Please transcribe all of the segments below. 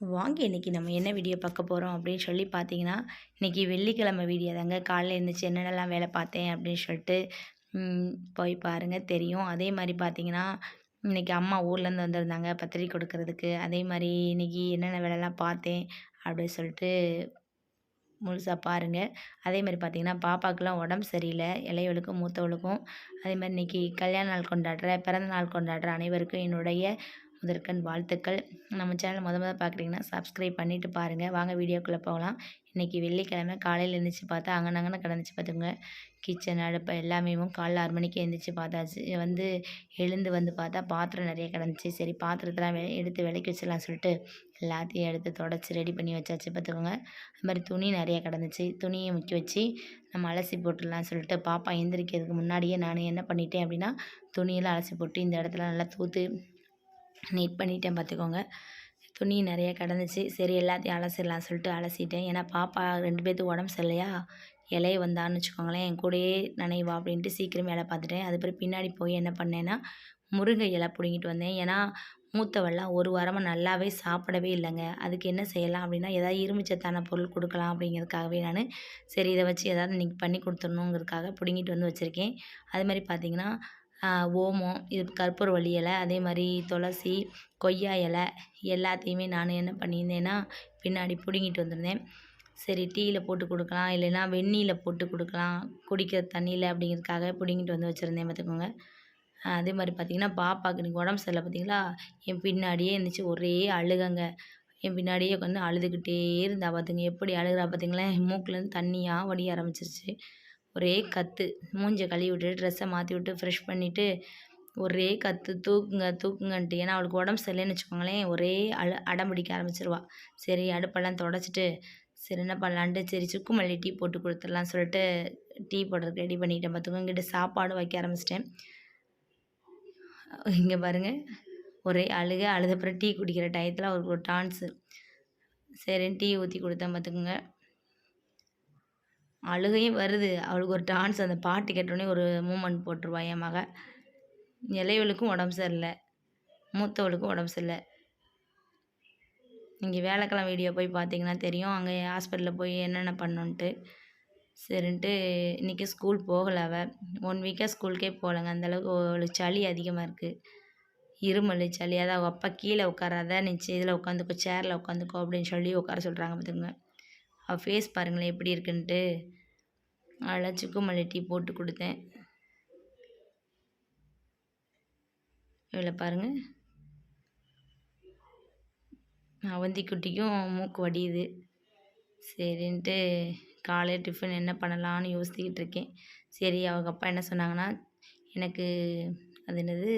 வாங்க இன்றைக்கி நம்ம என்ன வீடியோ பார்க்க போகிறோம் அப்படின்னு சொல்லி பார்த்தீங்கன்னா இன்றைக்கி வெள்ளிக்கிழமை வீடியோ தாங்க. காலையில் எழுந்துச்சு என்னென்னலாம் வேலை பார்த்தேன் அப்படின்னு சொல்லிட்டு போய் பாருங்கள் தெரியும். அதே மாதிரி பார்த்தீங்கன்னா இன்றைக்கி அம்மா ஊர்லேருந்து வந்திருந்தாங்க பத்திரிக்கை கொடுக்கறதுக்கு. அதே மாதிரி இன்றைக்கி என்னென்ன வேலைலாம் பார்த்தேன் அப்படின்னு சொல்லிட்டு முழுசாக பாருங்கள் அதே மாதிரி பார்த்திங்கன்னா பாப்பாக்கெலாம் உடம்பு சரியில்லை. இளையவளுக்கும் மூத்தவளுக்கும். அதே மாதிரி இன்றைக்கி கல்யாண நாள் கொண்டாடுற பிறந்த நாள் கொண்டாடுற அனைவருக்கும் என்னுடைய முதற்கண் வாழ்த்துக்கள். நம்ம சேனல் முத முதல் பார்க்குறீங்கன்னா சப்ஸ்கிரைப் பண்ணிவிட்டு பாருங்கள் வாங்க வீடியோக்குள்ளே போகலாம். இன்றைக்கி வெள்ளிக்கிழமை. காலையில் எழுந்திரிச்சு பார்த்தா அங்கனங்கன கிடந்துச்சு பார்த்துங்க கிச்சன் அடுப்பு எல்லாமே காலைல ஆறு மணிக்கு எழுந்திரிச்சு பார்த்தாச்சு. வந்து எழுந்து வந்து பார்த்தா பாத்திரம் நிறைய கிடந்துச்சு. சரி பாத்திரத்தெலாம் வெ எடுத்து விலைக்கு வச்சிடலாம் சொல்லிட்டு எல்லாத்தையும் எடுத்து தொடச்சி ரெடி பண்ணி வச்சாச்சு பார்த்துக்கோங்க. அது மாதிரி துணி நிறைய கிடந்துச்சு. துணியை முக்கி வச்சு நம்ம அலசி போட்டுடலாம் சொல்லிட்டு பாப்பா எந்திரிக்கிறதுக்கு முன்னாடியே நான் என்ன பண்ணிட்டேன் அப்படின்னா துணியெல்லாம் அலசி போட்டு இந்த இடத்துல நல்லா தூத்து நீட் பண்ணிட்டேன் பார்த்துக்கோங்க. துணி நிறைய கிடந்துச்சு. சரி எல்லாத்தையும் அலசிடலாம் சொல்லிட்டு அலசிட்டேன். ஏன்னா பாப்பா ரெண்டு பேர்த்துக்கு உடம்பு சரியில்லையா? இலைய வந்தான்னு வச்சுக்கோங்களேன். என் கூடயே நனைவா அப்படின்ட்டு சீக்கிரம் வேலை பார்த்துட்டேன். அதுக்கப்புறம் பின்னாடி போய் என்ன பண்ணேன்னா முருங்கை இலை பிடுங்கிட்டு வந்தேன். ஏன்னா மூத்தவெல்லாம் ஒரு வாரமாக நல்லாவே சாப்பிடவே இல்லைங்க. அதுக்கு என்ன செய்யலாம் அப்படின்னா ஏதாவது இரும்புச்சத்தான பொருள் கொடுக்கலாம் அப்படிங்கிறதுக்காகவே நான் சரி இதை வச்சு ஏதாவது இன்றைக்கி பண்ணி கொடுத்துடணுங்கிறதுக்காக பிடுங்கிட்டு வந்து வச்சுருக்கேன். அது மாதிரி பார்த்திங்கன்னா ஓமம் இது கற்பூரவள்ளி இலை அதே மாதிரி துளசி கொய்யா இலை எல்லாத்தையுமே நான் என்ன பண்ணியிருந்தேன்னா பின்னாடி பிடுங்கிட்டு வந்திருந்தேன். சரி டீயில் போட்டு கொடுக்கலாம் இல்லைன்னா வெந்நீரில் போட்டு கொடுக்கலாம் குடிக்கிற தண்ணியில் அப்படிங்கிறதுக்காக பிடுங்கிட்டு வந்து வச்சுருந்தேன் பார்த்துக்கோங்க. அதே மாதிரி பார்த்திங்கன்னா பாப்பாவுக்கு இன்றைக்கி உடம்பு சரியில்லை பார்த்தீங்களா? என் பின்னாடியே இருந்துச்சு ஒரே அழுகங்க. என் பின்னாடியே உட்காந்து அழுதுகிட்டே இருந்தா பார்த்துங்க. எப்படி அழுகிறா பார்த்தீங்களா மூக்குலேருந்து தண்ணியாக வடிய ஆரம்பிச்சிருச்சு. ஒரே கத்து. மூஞ்ச கழுவி விட்டுட்டு ட்ரெஸ்ஸை மாற்றி விட்டு ஃப்ரெஷ் பண்ணிவிட்டு ஒரே கத்து தூக்குங்க தூக்குங்கன்ட்டு. ஏன்னா அவளுக்கு உடம்பு சரியில்லைன்னு வச்சுக்கோங்களேன் ஒரே அழு அடம் பிடிக்க ஆரம்பிச்சிருவா. சரி அடுப்பெல்லாம் தொடச்சிட்டு சரி என்ன பண்ணலான்ட்டு சரி சுக்கு மல்லி டீ போட்டு கொடுத்துடலாம் சொல்லிட்டு டீ போடுறதுக்கு ரெடி பண்ணிட்டேன். பார்த்துக்கோங்க இங்கிட்ட சாப்பாடும் வைக்க ஆரம்பிச்சிட்டேன். இங்கே பாருங்கள் ஒரே அழுக அழுதப்புறம் டீ குடிக்கிற டயத்தில் அவருக்கு ஒரு டான்ஸு சரின்னு டீ ஊற்றி கொடுத்தேன் பார்த்துக்கோங்க அழுகையும் வருது. அவளுக்கு ஒரு டான்ஸ் அந்த பாட்டு கேட்டோடனே ஒரு மூமெண்ட் போட்டுருவா என் மக. இளையவளுக்கும் உடம்பு சரியில்லை. மூத்தவளுக்கும் உடம்பு சரியில்லை. நீங்கள் வேலைக்கிழமை வீடியோ போய் பார்த்தீங்கன்னா தெரியும். அங்கே ஹாஸ்பிட்டலில் போய் என்னென்ன பண்ணோன்ட்டு. சரின்ட்டு இன்றைக்கி ஸ்கூல் போகலை அவள் ஒன் வீக்காக ஸ்கூலுக்கே போகலைங்க. அந்தளவுக்கு அவளுக்கு சளி அதிகமாக இருக்குது இருமல் சளி. அதான் அவள் அப்பா கீழே உட்காராத. நீ இதில் உட்காந்துக்கோ சேரில் உட்காந்துக்கோ அப்படின்னு சொல்லி உட்கார சொல்கிறாங்க பார்த்துங்க அவள் ஃபேஸ் பாருங்களேன் எப்படி இருக்குன்ட்டு. அதில் சுக்குமல்லி டீ போட்டு கொடுத்தேன். இவளை பாருங்கள் அவந்தி குட்டிக்கும் மூக்கு வடியுது. சரின்ட்டு காலையில் டிஃபன் என்ன பண்ணலான்னு யோசிச்சுக்கிட்டு இருக்கேன். சரி அவங்க அப்பா என்ன சொன்னாங்கன்னா எனக்கு அது என்னது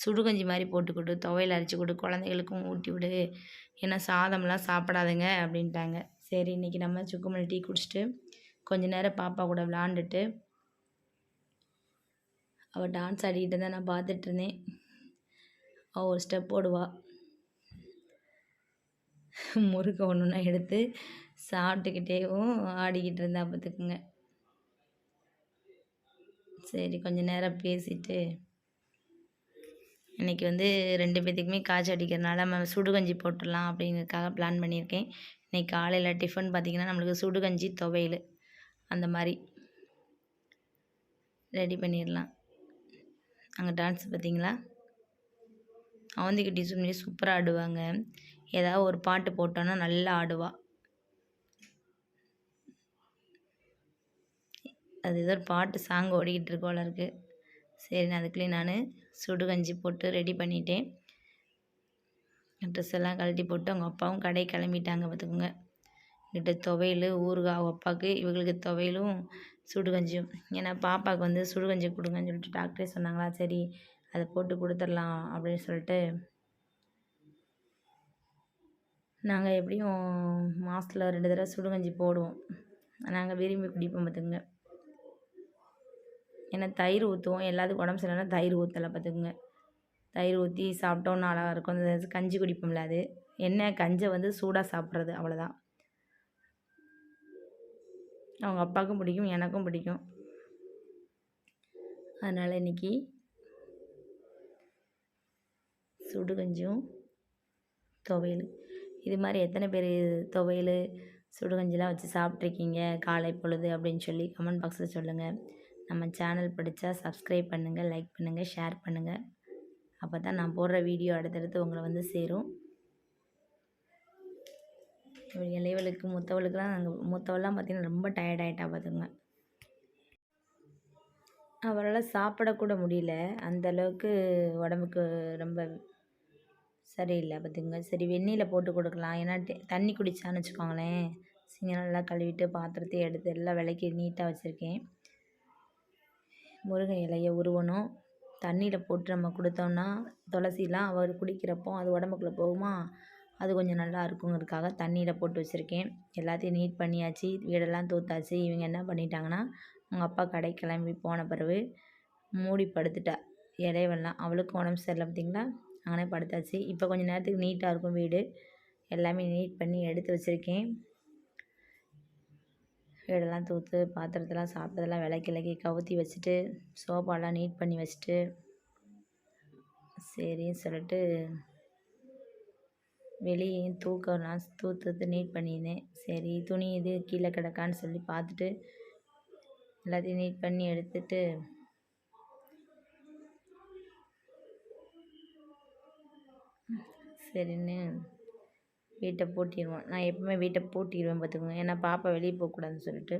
சுடுகஞ்சி மாதிரி போட்டு கொடு துவையல் அரைச்சி கொடு குழந்தைகளுக்கும் ஊட்டி விடு ஏன்னா சாதம்லாம் சாப்பிடாதுங்க அப்படின்ட்டாங்க. சரி இன்றைக்கி நம்ம சுக்குமல்லி டீ குடிச்சிட்டு கொஞ்ச நேரம் பாப்பா கூட விளாண்டுட்டு அவள் டான்ஸ் ஆடிக்கிட்டு தான் நான் பார்த்துட்ருந்தேன் அவள் ஒரு ஸ்டெப் போடுவா. முறுக்க ஒன்று ஒன்றா எடுத்து சாப்பிட்டுக்கிட்டேவும் ஆடிக்கிட்டு இருந்தா பார்த்துக்குங்க சரி கொஞ்ச நேரம் பேசிட்டு இன்றைக்கி வந்து ரெண்டு பேர்த்துக்குமே காய்ச்சல் அடிக்கிறதுனால நம்ம சுடுகஞ்சி போட்டுடலாம் அப்படிங்கிறதுக்காக பிளான் பண்ணியிருக்கேன். இன்றைக்கி காலையில் டிஃபன் பார்த்திங்கன்னா நம்மளுக்கு சுடுகஞ்சி துவையல் அந்த மாதிரி. ரெடி பண்ணிடலாம். அங்கே டான்ஸ் பார்த்தீங்களா அவந்திக்கிட்டி சும்மே சூப்பராக ஆடுவாங்க. ஏதாவது ஒரு பாட்டு போட்டோன்னா நல்லா ஆடுவா. அது ஏதோ ஒரு பாட்டு சாங் ஓடிக்கிட்டு இருக்கோல இருக்குது சரி நான் அதுக்குள்ளேயே நான் சுடுகஞ்சி போட்டு ரெடி பண்ணிட்டேன். ட்ரெஸ் எல்லாம் கழட்டி போட்டு அவங்க அப்பாவும் கடை கிளம்பிட்டாங்க பார்த்துக்கோங்க. கிட்ட துவையல் ஊறுகாய் அவங்க அப்பாவுக்கு இவங்களுக்கு துவையலும் சுடுகஞ்சியும். ஏன்னா பாப்பாவுக்கு வந்து சுடுகஞ்சி கொடுங்கன்னு சொல்லிட்டு டாக்டரே சொன்னாங்களா சரி அதை போட்டு கொடுத்துடலாம் அப்படின்னு சொல்லிட்டு. நாங்கள் எப்படியும் மாதத்தில் ரெண்டு தடவை சுடுகஞ்சி போடுவோம். நாங்கள் விரும்பி குடிப்போம் பார்த்துக்குங்க. ஏன்னா தயிர் ஊற்றுவோம் எல்லாத்துக்கும் உடம்பு சரியில்லைன்னா தயிர் ஊற்றலை பார்த்துக்குங்க. தயிர் ஊற்றி சாப்பிட்டோம் நல்லா இருக்கும் அந்த கஞ்சி குடிப்போம்ல அது. என்ன கஞ்சை வந்து சூடாக சாப்பிட்றது அவ்வளோதான் அவங்க அப்பாவுக்கும் பிடிக்கும் எனக்கும் பிடிக்கும். அதனால் இன்றைக்கி சுடுகஞ்சியும் துவையல் இது மாதிரி எத்தனை பேர் துவையல் சுடுகஞ்சிலாம் வச்சு சாப்பிட்ருக்கீங்க? காலை பொழுது அப்படின்னு சொல்லி கமெண்ட் பாக்ஸில் சொல்லுங்கள் நம்ம சேனல் பிடிச்சா சப்ஸ்கிரைப் பண்ணுங்கள் லைக் பண்ணுங்கள் ஷேர் பண்ணுங்கள் அப்போ தான் நான் போடுற வீடியோ அடுத்தடுத்து உங்களை வந்து சேரும். இளையவளுக்கு மூத்தவளுக்குலாம் நாங்கள் மூத்தவள்லாம் பார்த்திங்கன்னா ரொம்ப டயர்டாயிட்டா பார்த்துங்க அவரால் சாப்பிடக்கூட முடியல. அந்த அளவுக்கு உடம்புக்கு ரொம்ப சரியில்லை பார்த்துங்க சரி வெந்நீரில் போட்டு கொடுக்கலாம். ஏன்னா தண்ணி குடித்தான்னு வச்சுக்கோங்களேன். சிங்கம் நல்லா கழுவிட்டு பாத்திரத்தையும் எடுத்து எல்லாம் விளக்கி நீட்டாக வச்சுருக்கேன். முருங்கை இலையை உருவணும். தண்ணியில் போட்டு நம்ம கொடுத்தோம்னா துளசிலாம் அவர் குடிக்கிறப்போ அது உடம்புக்குள்ளே போகுமா? அது கொஞ்சம் நல்லா இருக்குங்கிறதுக்காக தண்ணியில் போட்டு வச்சுருக்கேன். எல்லாத்தையும் நீட் பண்ணியாச்சு. வீடெல்லாம் தூத்தாச்சு. இவங்க என்ன பண்ணிட்டாங்கன்னா அவங்க அப்பா கடைக்கு கிளம்பி போன பிறகு மூடி படுத்துட்டா. இடைவெல்லாம் அவளுக்கும் உடம்பு சரியில்லை பார்த்திங்களா? அங்கனே படுத்தாச்சு. இப்போ கொஞ்சம் நேரத்துக்கு நீட்டாக இருக்கும் வீடு. எல்லாமே நீட் பண்ணி எடுத்து வச்சுருக்கேன். வீடெல்லாம் தூத்து பாத்திரத்தெல்லாம் சாப்பிட்டதெல்லாம் விளக்கி இலக்கி கவுத்தி வச்சுட்டு சோஃபாலாம் நீட் பண்ணி வச்சுட்டு சரின்னு சொல்லிட்டு வெளியே தூக்கலாம் தூத்து நீட் பண்ணியிருந்தேன் சரி துணி இது கீழே கிடக்கான்னு சொல்லி பார்த்துட்டு எல்லாத்தையும் நீட் பண்ணி எடுத்துட்டு சரின்னு வீட்டை பூட்டிடுவோம் நான் எப்பவுமே வீட்டை பூட்டிடுவேன் பார்த்துக்கோங்க. ஏன்னா பாப்பா வெளியே போகக்கூடாதுன்னு சொல்லிட்டு.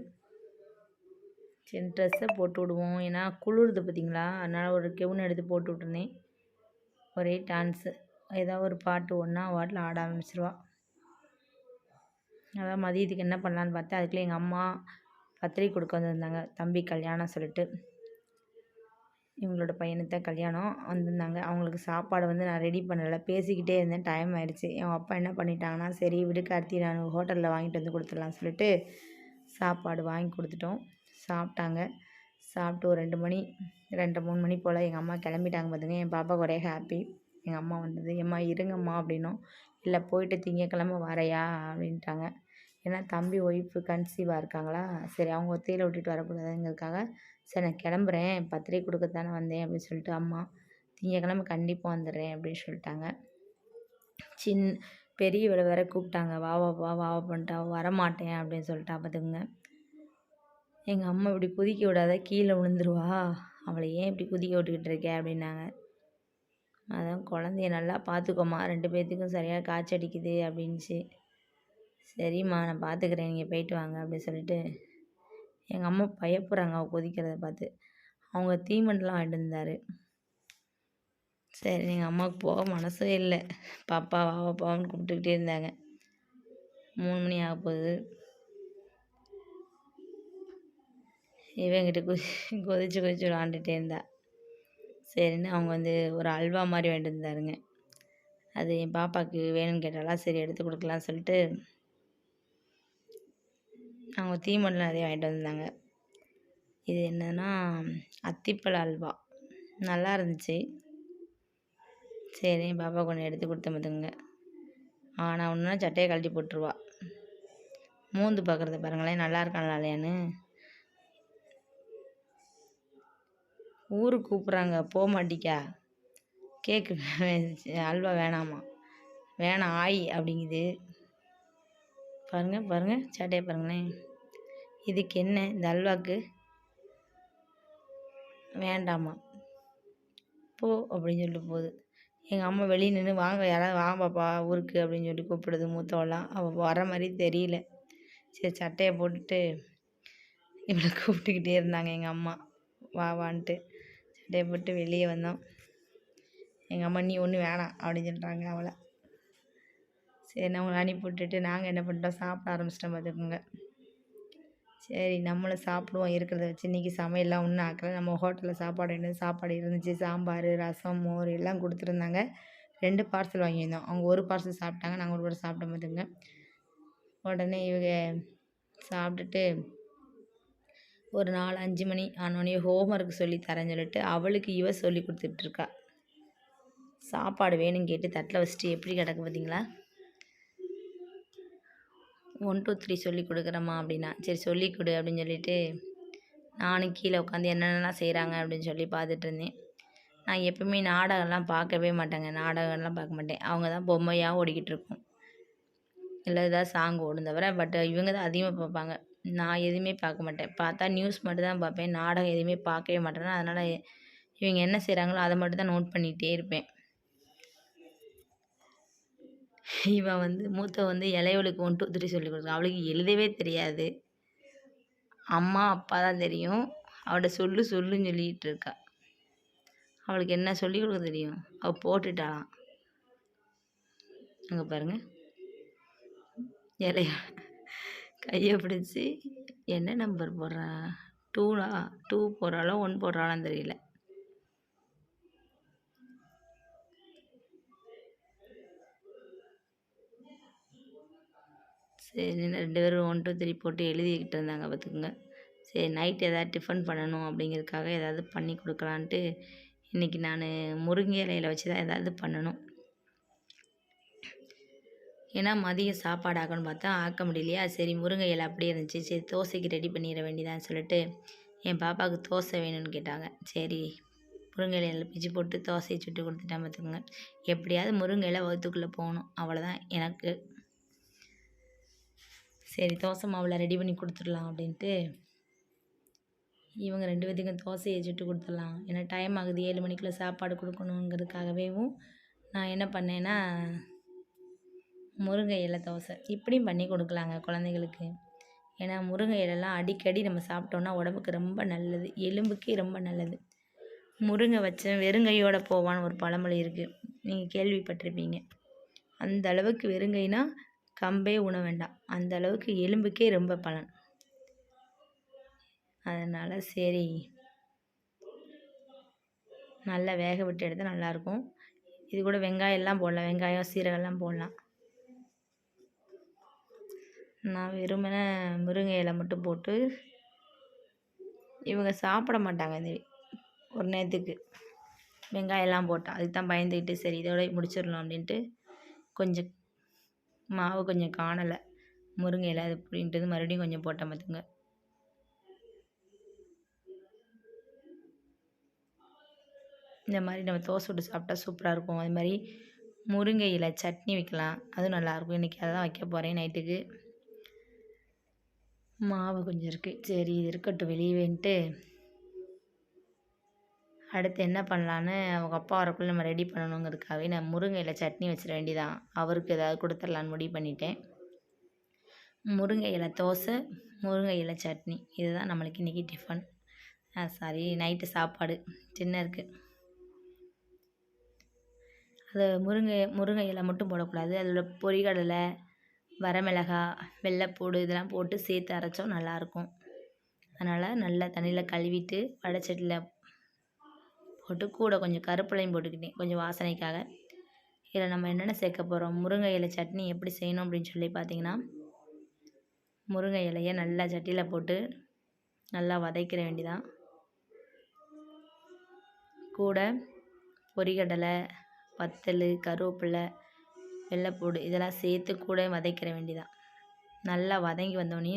சரி ட்ரெஸ்ஸை போட்டு விடுவோம். ஏன்னா குளிருது பார்த்திங்களா? அதனால் ஒரு கெவுன் எடுத்து போட்டு விட்டுருந்தேன். ஒரே டான்ஸு ஏதாவது ஒரு பாட்டு ஒன்றா வாட்டில் ஆட ஆரம்பிச்சிருவா. அதான் மதியத்துக்கு என்ன பண்ணலான்னு பார்த்தேன் அதுக்குள்ளே எங்கள் அம்மா பத்திரிக்கை கொடுக்க வந்திருந்தாங்க. தம்பி கல்யாணம் சொல்லிட்டு. இவங்களோட பையனுக்கு தான் கல்யாணம் வந்திருந்தாங்க. அவங்களுக்கு சாப்பாடு வந்து நான் ரெடி பண்ணலை. பேசிக்கிட்டே இருந்தேன். டைம் ஆயிடுச்சு. என் அப்பா என்ன பண்ணிட்டாங்கன்னா சரி விடு கார்த்தி நான் ஹோட்டலில் வாங்கிட்டு வந்து கொடுத்துடலாம் சொல்லிட்டு சாப்பாடு வாங்கி கொடுத்துட்டோம். சாப்பிட்டாங்க. சாப்பிட்டு ஒரு ரெண்டு மணி ரெண்டு மூணு மணி போல் எங்கள் அம்மா கிளம்பிட்டாங்க பார்த்துங்க என் பாப்பா ஒரே ஹாப்பி எங்கள் அம்மா வந்தது எம்மா இருங்கம்மா அப்படின்னும். இல்லை போயிட்டு திங்கக்கிழமை வரையா அப்படின்ட்டாங்க. ஏன்னா தம்பி ஒய்ஃபு கன்சீவாக இருக்காங்களா? சரி அவங்க ஒத்தையில் விட்டுட்டு வரக்கூடாதுங்கிறதுக்காக சரி நான் கிளம்புறேன். பத்திரிக்கை கொடுக்கத்தானே வந்தேன் அப்படின்னு சொல்லிட்டு அம்மா திங்கக்கிழமை கண்டிப்பாக வந்துடுறேன் அப்படின்னு சொல்லிட்டாங்க. சின் பெரியவளை வேற கூப்பிட்டாங்க. வா வா வா வா பண்ணிட்டா வரமாட்டேன் அப்படின்னு சொல்லிட்டு பார்த்துக்குங்க எங்கள் அம்மா இப்படி குதிக்க விடாத கீழே விழுந்துருவா. அவளை ஏன் இப்படி குதிக்க விட்டுக்கிட்டு இருக்கே அப்படின்னாங்க. அதான் குழந்தைய நல்லா பார்த்துக்கோமா ரெண்டு பேர்த்துக்கும் சரியாக காய்ச்சடிக்குது அப்படின்ச்சு சரிம்மா நான் பார்த்துக்கிறேன் நீங்கள் போயிட்டு வாங்க அப்படின்னு சொல்லிட்டு எங்கள் அம்மா பயப்படுறாங்க அவள் கொதிக்கிறத பார்த்து. அவங்க தீமெண்ட்லாம் வாங்கிட்டு இருந்தார் சரி எங்கள் அம்மாவுக்கு போக மனசே இல்லை. பாப்பா வா பாப்பான்னு கூப்பிட்டுக்கிட்டே இருந்தாங்க. மூணு மணி ஆக போகுது. இவங்கிட்ட கொதி கொதிச்சு கொதிச்சு விளாண்டுட்டே இருந்தா. சரின்னு அவங்க வந்து ஒரு அல்வா மாதிரி வாங்கிட்டு இருந்தாருங்க அது என் பாப்பாவுக்கு வேணும்னு கேட்டாலாம் சரி எடுத்து கொடுக்கலான்னு சொல்லிட்டு அவங்க தீமண்டலம் நிறைய வாங்கிட்டு வந்திருந்தாங்க. இது என்னன்னா அத்திப்பழ அல்வா. நல்லா இருந்துச்சு. சரி பாப்பா கொஞ்சம் எடுத்து கொடுத்த பார்த்துங்க ஆனால் ஒன்றுனா சட்டையை கழட்டி போட்டுருவா. மூந்து பார்க்குறத பாருங்களேன் நல்லா இருக்காங்களா இல்லையான்னு. ஊருக்கு கூப்பிட்றாங்க போக மாட்டிக்கா. கேக்கு அல்வா வேணாமா? வேணாம் ஆய் அப்படிங்குது. பாருங்கள் பாருங்கள் சட்டையை பாருங்களேன் இதுக்கு என்ன இந்த அல்வாக்கு? வேண்டாமா. போ அப்படின்னு சொல்லிட்டு போகுது. எங்கள் அம்மா வெளியே நின்று வாங்க யாராவது வாங்க பாப்பா ஊருக்கு அப்படின்னு சொல்லி கூப்பிடுது மூத்தவெல்லாம் அவள் வர மாதிரி தெரியல. சரி சட்டையை போட்டுட்டு இவளை கூப்பிட்டுக்கிட்டே இருந்தாங்க எங்கள் அம்மா. வா வான்ட்டு. சட்டையை போட்டு வெளியே வந்தோம். எங்கள் அம்மா நீ ஒன்றும் வேணாம் அப்படின்னு சொல்கிறாங்க அவளை. சரி நம்மளை அனுப்பி விட்டுட்டு நாங்கள் என்ன பண்ணிட்டோம் சாப்பிட ஆரம்பிச்சிட்டோம் பார்த்துக்கோங்க சரி நம்மளும் சாப்பிடுவோம். இருக்கிறத வச்சு இன்றைக்கி சமையல்லாம் ஒன்றும் ஆக்கலை. நம்ம ஹோட்டலில் சாப்பாடு என்ன சாப்பாடு இருந்துச்சு. சாம்பார் ரசம் மோர் எல்லாம் கொடுத்துருந்தாங்க. ரெண்டு பார்சல் வாங்கியிருந்தோம். அவங்க ஒரு பார்சல் சாப்பிட்டாங்க. நாங்கள் ஒரு பார்சல் சாப்பிட்ட பார்த்துங்க உடனே இவங்க சாப்பிட்டுட்டு ஒரு நாலு அஞ்சு மணி ஆனோடனே ஹோம் ஒர்க் சொல்லி தரேன்னு சொல்லிட்டு அவளுக்கு இவ சொல்லி கொடுத்துட்ருக்கா சாப்பாடு வேணும்னு கேட்டு தட்டில் வச்சுட்டு எப்படி கிடக்கு பார்த்தீங்களா ஒன் டூ த்ரீ சொல்லி கொடுக்குறேம்மா அப்படின்னா. சரி சொல்லி கொடு அப்படின்னு சொல்லிட்டு நானும் கீழே உட்காந்து என்னென்னலாம் செய்கிறாங்க அப்படின்னு சொல்லி பார்த்துட்டு இருந்தேன். நான் எப்பவுமே நாடகம்லாம் பார்க்கவே மாட்டேங்க. நாடகம்லாம் பார்க்க மாட்டேன். அவங்க தான் பொம்மையாக ஓடிக்கிட்டு இருக்கும். இல்லை ஏதாவது சாங் ஓடும் தவிர பட் இவங்க தான் அதிகமாக பார்ப்பாங்க. நான் எதுவுமே பார்க்க மாட்டேன். பார்த்தா நியூஸ் மட்டும் தான் பார்ப்பேன். நாடகம் எதுவுமே பார்க்கவே மாட்டேன்னா அதனால் இவங்க என்ன செய்கிறாங்களோ அதை மட்டும் தான் நோட் பண்ணிகிட்டே இருப்பேன். இவன் வந்து மூத்த வந்து இளையவளுக்கு ஒன் டூ த்ரீ சொல்லி கொடுக்குறான் அவளுக்கு எழுதவே தெரியாது. அம்மா அப்பா தான் தெரியும். அவட சொல்லு சொல்லுன்னு சொல்லிகிட்டு இருக்கா. அவளுக்கு என்ன சொல்லி கொடுக்க தெரியும்? அவள் போட்டுட்டாளாம் அங்கே பாருங்க. இலைய கையை பிடிச்சி என்ன நம்பர் போடுறா? டூனா டூ போடுறாளோ ஒன் போடுறாளான்னு தெரியல. சரி ரெண்டு பேரும் ஒன் டூ த்ரீ போட்டு எழுதிக்கிட்டு இருந்தாங்க பார்த்துக்குங்க. சரி நைட் எதாவது டிஃபன் பண்ணணும் அப்படிங்கிறதுக்காக ஏதாவது பண்ணி கொடுக்கலான்ட்டு இன்றைக்கி நான் முருங்கை இலையில வச்சு தான் ஏதாவது பண்ணணும். ஏன்னா மதியம் சாப்பாடு ஆக்கணும்னு பார்த்தா ஆக்க முடியலையா? சரி முருங்கை இலை அப்படியே இருந்துச்சு. சரி தோசைக்கு ரெடி பண்ணிட வேண்டியதான்னு சொல்லிட்டு என் பாப்பாவுக்கு தோசை வேணும்னு கேட்டாங்க. சரி முருங்கை இலையில பிச்சு போட்டு தோசையை சுட்டு கொடுத்துட்டேன் பார்த்துக்கோங்க. எப்படியாவது முருங்கை இலை வகுத்துக்குள்ளே போகணும். அவ்வளோதான் எனக்கு சரி தோசை மாவில் ரெடி பண்ணி கொடுத்துடலாம் அப்படின்ட்டு. இவங்க ரெண்டு பேத்துக்கும் தோசையை சுட்டு கொடுத்துடலாம். ஏன்னா டைம் ஆகுது ஏழு மணிக்குள்ளே சாப்பாடு கொடுக்கணுங்கிறதுக்காகவேவும் நான் என்ன பண்ணேன்னா முருங்கை இலை தோசை. இப்படியும் பண்ணி கொடுக்கலாங்க குழந்தைங்களுக்கு ஏன்னா முருங்கை இலைலாம் அடிக்கடி நம்ம சாப்பிட்டோன்னா உடம்புக்கு ரொம்ப நல்லது எலும்புக்கே ரொம்ப நல்லது. முருங்கை வச்ச வெறுங்கையோட போவான்னு ஒரு பழமொழி இருக்குது நீங்கள் கேள்விப்பட்டிருப்பீங்க. அந்த அளவுக்கு வெறுங்கைனா கம்பே உண வேண்டாம். அந்த அளவுக்கு எலும்புக்கே ரொம்ப பலன். அதனால் சரி. நல்லா வேக விட்டு எடுத்தால் நல்லாயிருக்கும் இது கூட வெங்காயம்லாம் போடலாம். வெங்காயம் சீரகம்லாம் போடலாம். நான் வெறுமன முருங்கை இலை மட்டும் போட்டு இவங்க சாப்பிட மாட்டாங்க இந்த ஒரு நேரத்துக்கு. வெங்காயம்லாம் போட்டால் அதுக்கு தான் பயந்துக்கிட்டு சரி இதோட முடிச்சிடலாம் அப்படின்ட்டு கொஞ்சம் மாவு கொஞ்சம் காணலை. முருங்கை இலை அது அப்படின்ட்டு மறுபடியும் கொஞ்சம் போட்டேன் பார்த்துங்க இந்த மாதிரி நம்ம தோசை விட்டு சாப்பிட்டா சூப்பராக இருக்கும். அது மாதிரி முருங்கை இலை சட்னி வைக்கலாம். அதுவும் நல்லாயிருக்கும் இன்றைக்கி அதை தான் வைக்க போகிறேன் நைட்டுக்கு. மாவு கொஞ்சம் இருக்குது சரி இது இருக்கட்டும். வெளியே வந்துட்டு அடுத்து என்ன பண்ணலான்னு அவங்க அப்பா வரக்குள்ளே நம்ம ரெடி பண்ணணுங்கிறதுக்காகவே நான் முருங்கை இலை சட்னி வச்சிட வேண்டிதான் அவருக்கு ஏதாவது கொடுத்துர்லான்னு முடிவு பண்ணிட்டேன். முருங்கை இலை தோசை முருங்கை இலை சட்னி. இதுதான் நம்மளுக்கு இன்றைக்கி டிஃபன் சாரி நைட்டு சாப்பாடு. டின்னருக்கு அது முருங்கை முருங்கை இலை மட்டும் போடக்கூடாது. அதில் பொரிகடலை வரமிளகா வெள்ளைப்பூடு இதெல்லாம் போட்டு சேர்த்து அரைச்சோம் நல்லாயிருக்கும். அதனால் நல்லா தண்ணியில் கழுவிட்டு வடைச்சட்டியில் போட்டு கூட கொஞ்சம் கருப்பிலையும் போட்டுக்கிட்டேன். கொஞ்சம் வாசனைக்காக. இதில் நம்ம என்னென்ன சேர்க்க போகிறோம் முருங்கை இலை சட்னி எப்படி செய்யணும் அப்படின்னு சொல்லி பார்த்தீங்கன்னா முருங்கை இலையை நல்லா சட்டியில் போட்டு நல்லா வதக்கிற வேண்டிதான். கூட பொரிகடலை வத்தல் கருவேப்பிலை வெள்ளைப்பூடு இதெல்லாம் சேர்த்து கூட வதக்கிற வேண்டிதான். நல்லா வதங்கி வந்தோடனே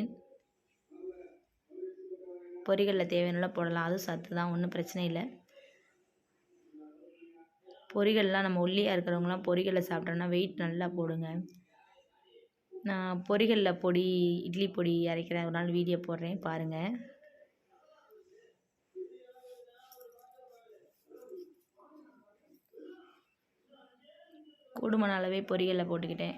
பொரிகளில் தேவையான போடலாம். அதுவும் சத்து தான் ஒன்றும் பிரச்சனை இல்லை. பொரிகள்லாம் நம்ம ஒல்லியாக இருக்கிறவங்களாம் பொரிகளை சாப்பிட்டோன்னா வெயிட் நல்லா போடுங்க. நான் பொரிகளில் பொடி இட்லி பொடி அரைக்கிறேன் ஒரு நாள் வீடியோ போடுறேன் பாருங்கள் கூடுமான அளவே பொரியலில் போட்டுக்கிட்டேன்.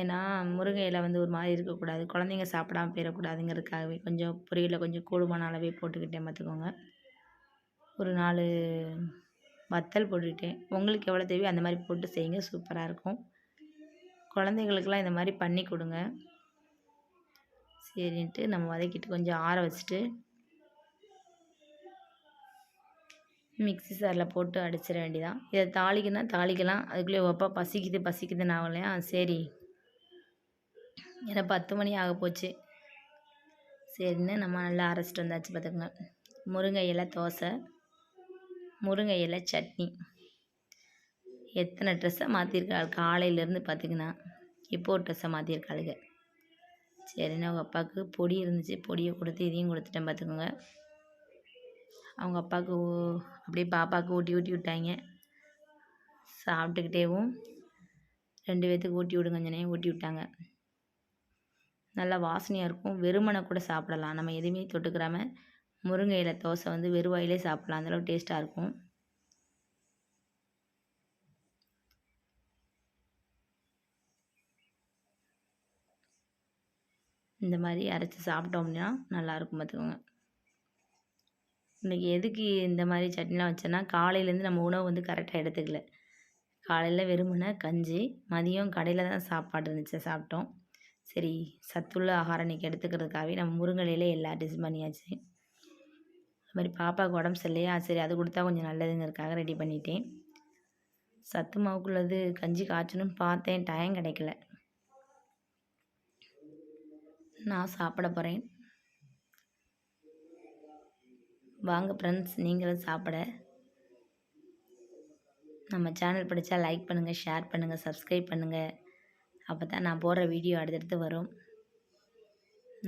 ஏன்னா முருங்கை இலை வந்து ஒரு மாதிரி இருக்கக்கூடாது. குழந்தைங்க சாப்பிடாம போயிடக்கூடாதுங்கிறதுக்காகவே கொஞ்சம் பொரியலில் கொஞ்சம் கூடுமான அளவே போட்டுக்கிட்டேன் பார்த்துக்கோங்க. ஒரு நாலு வத்தல் போட்டுக்கிட்டேன். உங்களுக்கு எவ்வளோ தேவையோ அந்த மாதிரி போட்டு செய்யுங்க. சூப்பராக இருக்கும். குழந்தைங்களுக்கெல்லாம் இந்த மாதிரி பண்ணி கொடுங்க. சரின்ட்டு நம்ம வதக்கிட்டு கொஞ்சம் ஆற வச்சுட்டு மிக்ஸி சாரில் போட்டு அடிச்சிட வேண்டியதான் இதை தாளிக்குன்னா தாளிக்கலாம். அதுக்குள்ளே ஒப்பா பசிக்குது பசிக்குதுன்னு ஆகலையா? சரி. ஏன்னா பத்து மணி ஆக போச்சு. சரின்னு நம்ம நல்லா அரைச்சிட்டு வந்தாச்சு பார்த்துக்கோங்க முருங்கை இலை தோசை. முருங்கை இலை சட்னி. எத்தனை ட்ரெஸ்ஸை மாற்றிருக்காள் காலையிலேருந்து பார்த்திங்கன்னா இப்போ ஒரு ட்ரெஸ்ஸை மாற்றிருக்காளுங்க சரின்னு அவங்க அப்பாவுக்கு பொடி இருந்துச்சு. பொடியை கொடுத்து இதையும் கொடுத்துட்டேன் பார்த்துக்கோங்க அவங்க அப்பாவுக்கு அப்படியே பாப்பாவுக்கு ஊட்டி ஊட்டி விட்டாங்க. சாப்பிட்டுக்கிட்டேவும் ரெண்டு பேர்த்துக்கு ஊட்டி விடுங்க சொன்னேன். ஊட்டி விட்டாங்க. நல்லா வாசனையாக இருக்கும். வெறுமனை கூட சாப்பிடலாம். நம்ம எதுவுமே தொட்டுக்கிறாம முருங்கை இலை தோசை வந்து வெறுவாயிலே சாப்பிட்லாம். அந்தளவு டேஸ்ட்டாக இருக்கும். இந்த மாதிரி அரைச்சி சாப்பிட்டோம் அப்படின்னா நல்லாயிருக்கும் பார்த்துக்கோங்க. இன்றைக்கி எதுக்கு இந்த மாதிரி சட்னிலாம் வச்சேன்னா காலையிலேருந்து நம்ம உணவு வந்து கரெக்டாக எடுத்துக்கல. காலையில் வெறுமனே கஞ்சி மதியம் கடையில் தான் சாப்பாடு இருந்துச்சு சாப்பிட்டோம். சரி சத்துள்ள ஆகாரம் இன்றைக்கி எடுத்துக்கிறதுக்காகவே நம்ம முருங்கலையில் எல்லா டிஷ் பண்ணியாச்சு. மாதிரி பாப்பாவுக்கு உடம்பு சரியில்லையா? சரி அது கொடுத்தா கொஞ்சம் நல்லதுங்கிறதுக்காக ரெடி பண்ணிட்டேன். சத்து மாவுக்குள்ளது கஞ்சி காய்ச்சணும்னு பார்த்தேன். டைம் கிடைக்கல. நான் சாப்பிட போகிறேன் வாங்க ஃப்ரெண்ட்ஸ் நீங்களும் சாப்பிட. நம்ம சேனல் பிடிச்சா லைக் பண்ணுங்கள் ஷேர் பண்ணுங்கள் சப்ஸ்கிரைப் பண்ணுங்கள் அப்போ தான் நான் போடுற வீடியோ அடுத்தடுத்து வரும்.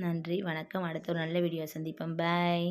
நன்றி வணக்கம். அடுத்த ஒரு நல்ல வீடியோ சந்திப்போம். பாய்